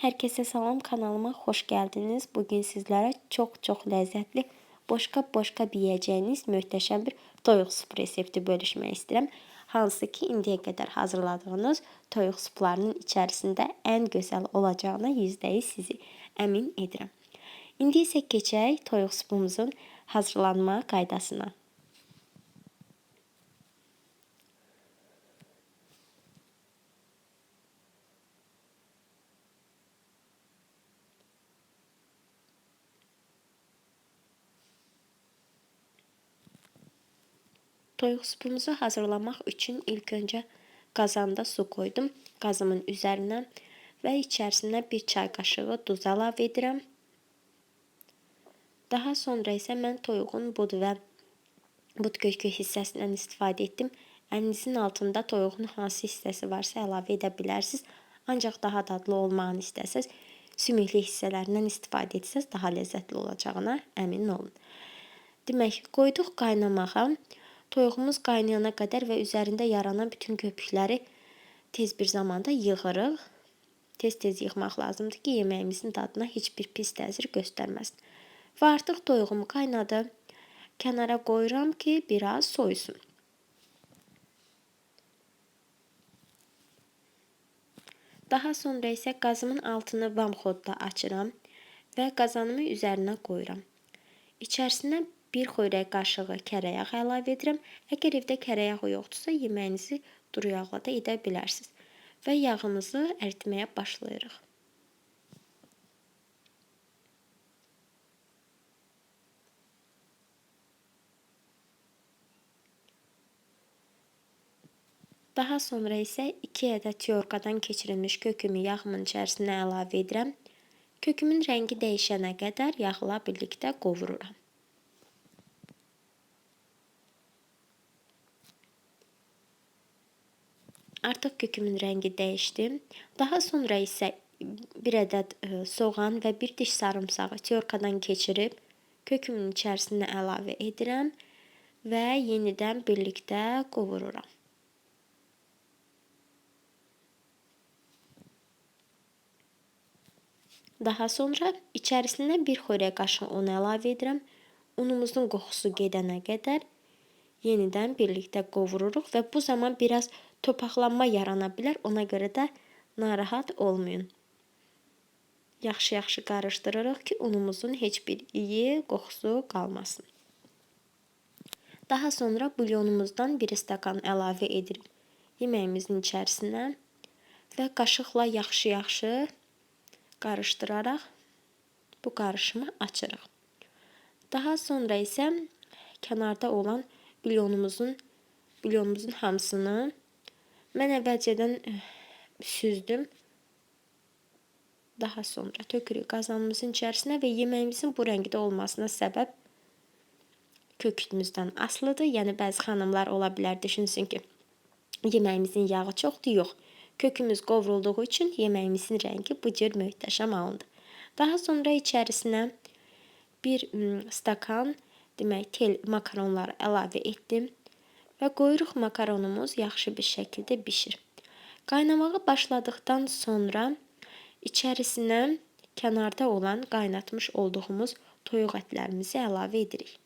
Herkese salam kanalıma hoş geldiniz. Bugün sizlere çok çok lezzetli, boşka boşka yiyeceğiniz muhteşem bir toyuq sup resepti bölüşmək istəyirəm. Hansı ki, indiyə qədər hazırladığınız toyuq suplarının içərisində ən gözəl olacağına %100 sizi əmin edirəm. İndi isə keçək toyuq supumuzun hazırlanma qaydasına. Toyuq supumuzu hazırlamaq üçün ilk öncə qazanda su qoydum. Qazımın üzərinə və içərisinə bir çay qaşığı duz əlavə edirəm. Daha sonra isə mən toyuğun bud və bud kökü hissəsindən istifadə etdim. Əlinizin altında toyuğun hansı hissəsi varsa əlavə edə bilərsiniz. Ancaq daha dadlı olmağını istəsəz, sümüklü hissələrindən istifadə etsəz daha ləzzətli olacağına əmin olun. Demək, qoyduq qaynamağa. Toyuğumuz qaynayana qədər və üzərində yaranan bütün köpükləri tez bir zamanda yığırıq. Tez-tez yığmaq lazımdır ki, yeməyimizin dadına heç bir pis təsir göstərməsin. Və artıq toyuğumu qaynadı. Kənara qoyuram ki, biraz soyusun. Daha sonra isə qazımın altını bamxodda açıram və qazanımı üzərinə qoyuram. İçərisindən 1 xörək qaşığı kərəyağ əlavə edirəm. Əgər evdə kərəyağ yoxdursa, yeməyinizi duru yağla da edə bilərsiniz. Və yağımızı əritməyə başlayırıq. Daha sonra isə 2 ədəd yorqadan keçirilmiş kökümü yağımın içərisinə əlavə edirəm. Kökümün rəngi dəyişənə qədər yağla birlikdə qovururam. Artıq kökümün rəngi dəyişdi. Daha sonra isə bir ədəd e, soğan və bir diş sarımsağı tyorkadan keçirib kökümün içərisinə əlavə edirəm və yenidən birlikdə qovururam. Daha sonra içərisinə bir xörək qaşığı un əlavə edirəm. Unumuzun qoxusu gedənə qədər yenidən birlikdə qovururuq və bu zaman biraz topaqlanma yarana bilər. Ona görə də narahat olmayın. Yaxşı-yaxşı qarışdırırıq ki, unumuzun heç bir iyi qoxusu qalmasın. Daha sonra bulyonumuzdan 1 stakan əlavə edirik yeməyimizin içərisinə və qaşıqla yaxşı-yaxşı qarışdıraraq bu qarışımı açırıq. Daha sonra isə kənarda olan bilyonumuzun bilyonumuzun hamısını mən əvvəlcədən eh, süzdüm. Daha sonra tökürük qazanımızın içərisinə və yeməyimizin bu rəngdə olmasına səbəb kökümüzdən asılıdır. Yəni bəzi xanımlar ola bilər düşünsün ki, yeməyimizin yağı çoxdur, yox. Kökümüz qovrulduğu üçün yeməyimizin rəngi bu cür möhtəşəm alındı. Daha sonra içərisinə bir stakan demək tel makaronları əlavə etdim və qoyuruq makaronumuz yaxşı bir şəkildə bişir. Qaynamağa başladıqdan sonra içərisinə kənarda olan qaynatmış olduğumuz toyuq ətlərimizi əlavə edirik.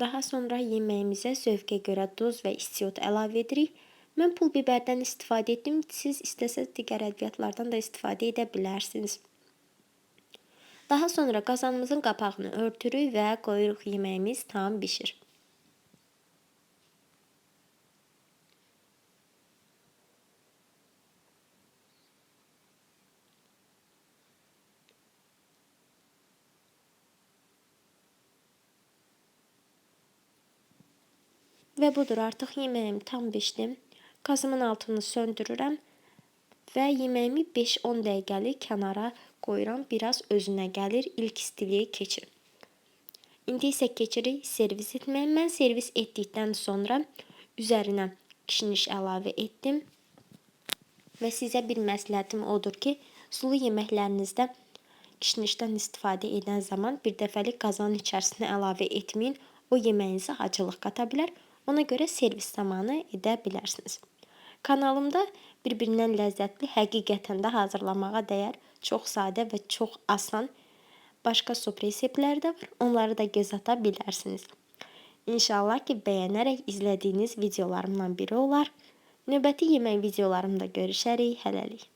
Daha sonra yeməyimizə zövqə görə duz və istiot əlavə edirik. Mən pul bibərdən istifadə etdim. Siz istəsəz digər ədviyyatlardan da istifadə edə bilərsiniz. Daha sonra qazanımızın qapağını örtürük və qoyuruq yeməyimiz tam bişir. Ve budur artıq yeməyim tam bişdi. Qazımın altını söndürürəm və yeməyimi 5-10 dəqiqəlik kənara qoyuram. Biraz özünə gəlir, ilk istiliyi keçir. İndi isə keçirik servis etməyə. Mən servis etdikdən sonra üzərinə kişniş əlavə etdim. Və sizə bir məsləhətim odur ki, sulu yeməklərinizdə kişnişdən istifadə edən zaman bir dəfəlik qazanın içərisinə əlavə etməyin. O yeməyinizə acılıq qata bilər. Ona görə servis zamanı edə bilərsiniz. Kanalımda bir-birindən ləzzətli, həqiqətən də hazırlamağa dəyər, çox sadə və çox asan başqa sop reseptləri də var. Onları da göz ata bilərsiniz. İnşallah ki, bəyənərək izlədiyiniz videolarımdan biri olar. Növbəti yemək videolarımda görüşərik. Hələlik.